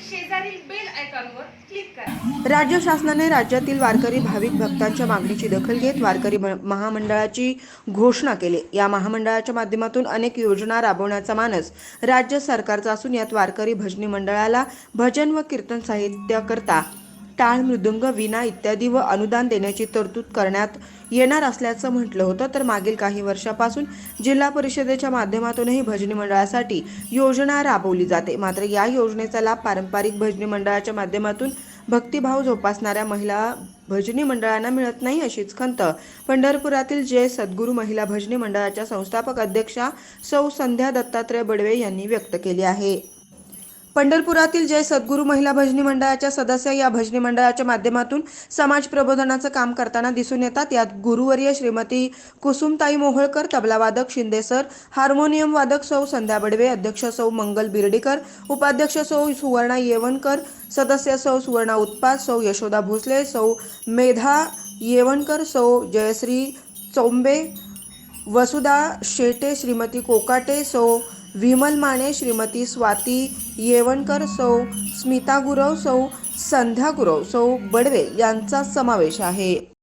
शेजारील बेल आयकॉनवर क्लिक करा. राज्य शासनाने राज्यातील वारकरी भाविक भक्तांच्या मागणीची दखल घेत वारकरी महामंडळाची घोषणा केली. या महामंडळाच्या माध्यमातून अनेक योजना राबवण्याचा मानस राज्य सरकारचा असून यात वारकरी भजनी मंडळाला भजन व कीर्तन साहित्याकरता टाळ मृदुंग विना इत्यादी व अनुदान देण्याची तरतूद करण्यात येणार असल्याचं म्हटलं होतं. तर मागील काही वर्षापासून जिल्हा परिषदेच्या माध्यमातूनही भजनी मंडळासाठी योजना राबवली जाते. मात्र या योजनेचा लाभ पारंपरिक भजनी मंडळाच्या माध्यमातून भक्तिभाव जोपासणाऱ्या महिला भजनी मंडळांना मिळत नाही अशीच खंत पंढरपुरातील जय सद्गुरू महिला भजनी मंडळाच्या संस्थापक अध्यक्षा सौ संध्या दत्तात्रय बडवे यांनी व्यक्त केली आहे. पंढरपुरातील जय सद्गुरू महिला भजनी मंडळाच्या सदस्य या भजनी मंडळाच्या माध्यमातून समाज प्रबोधनाचं काम करताना दिसून येतात. यात गुरुवर्य श्रीमती कुसुमताई मोहोळकर तबलावादक शिंदे सर हार्मोनियम वादक सौ संध्या बडवे अध्यक्ष सौ मंगल बिर्डीकर उपाध्यक्ष सौ सुवर्णा येवणकर सदस्य सौ सुवर्णा उत्पात सौ यशोदा भोसले सौ मेधा येवणकर सौ जयश्री चोंबे वसुधा शेटे श्रीमती कोकाटे सौ विमल माने श्रीमती स्वाती येवणकर सौ स्मिता गुरव सौ संध्या गुरव सौ बडवे यांचा समावेश आहे.